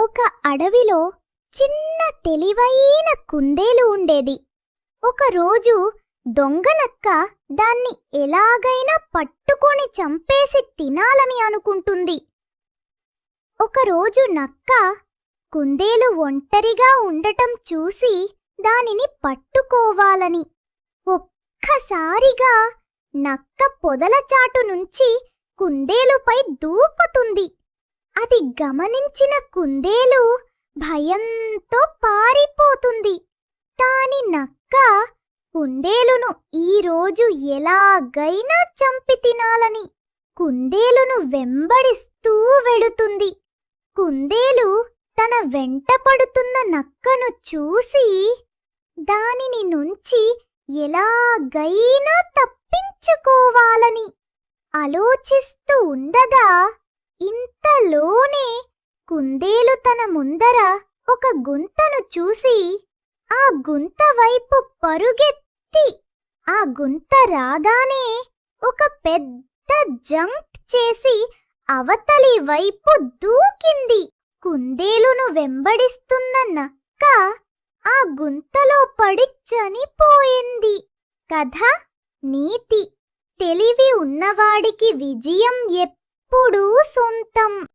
ఒక అడవిలో చిన్న తెలివైన కుందేలు ఉండేది. ఒకరోజు దొంగనక్క దాన్ని ఎలాగైనా పట్టుకొని చంపేసి తినాలని అనుకుంటుంది. ఒకరోజు నక్క కుందేలు ఒంటరిగా ఉండటం చూసి దానిని పట్టుకోవాలని ఒక్కసారిగా నక్క పొదల చాటు నుంచి కుందేలుపై దూకుతుంది. అది గమనించిన కుందేలు భయంతో పారిపోతుంది. కాని నక్క కుందేలును ఈరోజు ఎలాగైనా చంపి తినాలని కుందేలును వెంబడిస్తూ వెడుతుంది కుందేలు తన వెంట పడుతున్న నక్కను చూసి దానిని నుంచి ఎలాగైనా తప్పించుకోవాలని ఆలోచిస్తూ ఉండగా ఇంతలోనే కుందేలు తన ముందర ఒక గుంతను చూసి ఆ గుంత వైపు పరుగెత్తి ఆ గుంత రాగానే ఒక పెద్ద జంప్ చేసి అవతలి వైపు దూకింది. కుందేలును వెంబడిస్తున్న నక్క ఆ గుంతలో పడి చనిపోయింది. కథ నీతి. తెలివి ఉన్నవాడికి విజయం ఎప్పుడూ సొంతం.